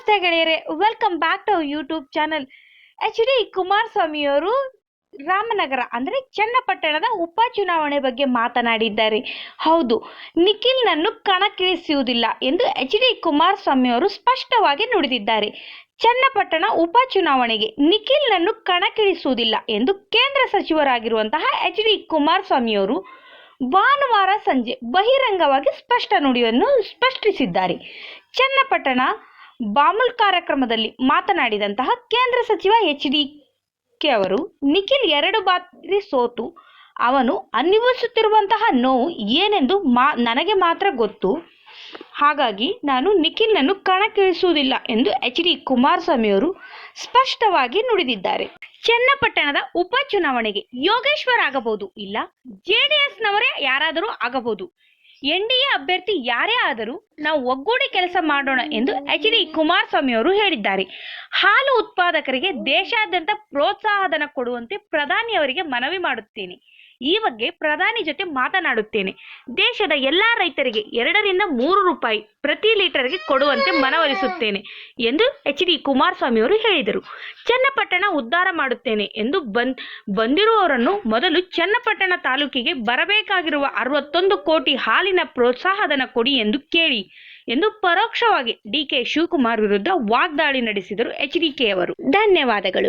ನಮಸ್ತೆ ಗೆಳೆಯರೆ welcome back to YouTube channel H D ಕುಮಾರಸ್ವಾಮಿಯವರು ರಾಮನಗರ ಅಂದರೆ ಚನ್ನಪಟ್ಟಣದ ಉಪಚುನಾವಣೆ ಬಗ್ಗೆ ಮಾತನಾಡಿದ್ದಾರೆ. ಹೌದು, ನಿಖಿಲ್ನನ್ನು ಕಣಕ್ಕಿಳಿಸುವುದಿಲ್ಲ ಎಂದು ಎಚ್ ಡಿ ಕುಮಾರಸ್ವಾಮಿಯವರು ಸ್ಪಷ್ಟವಾಗಿ ನುಡಿದಿದ್ದಾರೆ. ಚನ್ನಪಟ್ಟಣ ಉಪಚುನಾವಣೆಗೆ ನಿಖಿಲ್ನನ್ನು ಕಣಕ್ಕಿಳಿಸುವುದಿಲ್ಲ ಎಂದು ಕೇಂದ್ರ ಸಚಿವರಾಗಿರುವಂತಹ ಎಚ್ ಡಿ ಕುಮಾರಸ್ವಾಮಿಯವರು ಭಾನುವಾರ ಸಂಜೆ ಬಹಿರಂಗವಾಗಿ ಸ್ಪಷ್ಟ ನುಡಿಯನ್ನು ಸ್ಪಷ್ಟಿಸಿದ್ದಾರೆ. ಚನ್ನಪಟ್ಟಣ ಬಾಮುಲ್ ಕಾರ್ಯಕ್ರಮದಲ್ಲಿ ಮಾತನಾಡಿದಂತಹ ಕೇಂದ್ರ ಸಚಿವ ಎಚ್ ಡಿ ಕೆ ಅವರು, ನಿಖಿಲ್ ಎರಡು ಬಾರಿ ಸೋತು. ಅವನು ಅನುಭವಿಸುತ್ತಿರುವಂತಹ ನೋವು ಏನೆಂದು ಮಾ, ನನಗೆ ಮಾತ್ರ ಗೊತ್ತು. ಹಾಗಾಗಿ ನಾನು ನಿಖಿಲ್ನನ್ನು ಕಣಕ್ಕಿಳಿಸುವುದಿಲ್ಲ ಎಂದು ಎಚ್ ಡಿ ಕುಮಾರಸ್ವಾಮಿಯವರು ಸ್ಪಷ್ಟವಾಗಿ ನುಡಿದಿದ್ದಾರೆ. ಚನ್ನಪಟ್ಟಣದ ಉಪಚುನಾವಣೆಗೆ ಯೋಗೇಶ್ವರ್ ಆಗಬಹುದು ಇಲ್ಲ ಜೆಡಿಎಸ್ನವರೇ ಯಾರಾದರೂ ಆಗಬಹುದು. ಎನ್ ಡಿ ಅಭ್ಯರ್ಥಿ ಯಾರೇ ಆದರೂ ನಾವು ಒಗ್ಗೂಡಿ ಕೆಲಸ ಮಾಡೋಣ ಎಂದು ಎಚ್ ಡಿ ಕುಮಾರಸ್ವಾಮಿ ಅವರು ಹೇಳಿದ್ದಾರೆ. ಹಾಲು ಉತ್ಪಾದಕರಿಗೆ ದೇಶಾದ್ಯಂತ ಪ್ರೋತ್ಸಾಹಧನ ಕೊಡುವಂತೆ ಪ್ರಧಾನಿ ಅವರಿಗೆ ಮನವಿ ಮಾಡುತ್ತೇನೆ. ಈ ಬಗ್ಗೆ ಪ್ರಧಾನಿ ಜೊತೆ ಮಾತನಾಡುತ್ತೇನೆ. ದೇಶದ ಎಲ್ಲ ರೈತರಿಗೆ ಎರಡರಿಂದ ಮೂರು ರೂಪಾಯಿ ಪ್ರತಿ ಲೀಟರ್ಗೆ ಕೊಡುವಂತೆ ಮನವೊಲಿಸುತ್ತೇನೆ ಎಂದು ಎಚ್ ಡಿ ಕುಮಾರಸ್ವಾಮಿ ಅವರು ಹೇಳಿದರು. ಚನ್ನಪಟ್ಟಣ ಉದ್ಧಾರ ಮಾಡುತ್ತೇನೆ ಎಂದು ಬಂದ್, ಬಂದಿರುವವರನ್ನು ಮೊದಲು ಚನ್ನಪಟ್ಟಣ ತಾಲೂಕಿಗೆ ಬರಬೇಕಾಗಿರುವ ಅರವತ್ತೊಂದು ಕೋಟಿ ಹಾಲಿನ ಪ್ರೋತ್ಸಾಹಧನ ಕೊಡಿ ಎಂದು ಕೇಳಿ ಎಂದು ಪರೋಕ್ಷವಾಗಿ ಡಿ ಕೆ ಶಿವಕುಮಾರ್ ವಿರುದ್ಧ ವಾಗ್ದಾಳಿ ನಡೆಸಿದರು ಎಚ್ ಡಿ ಕೆ ಅವರು. ಧನ್ಯವಾದಗಳು.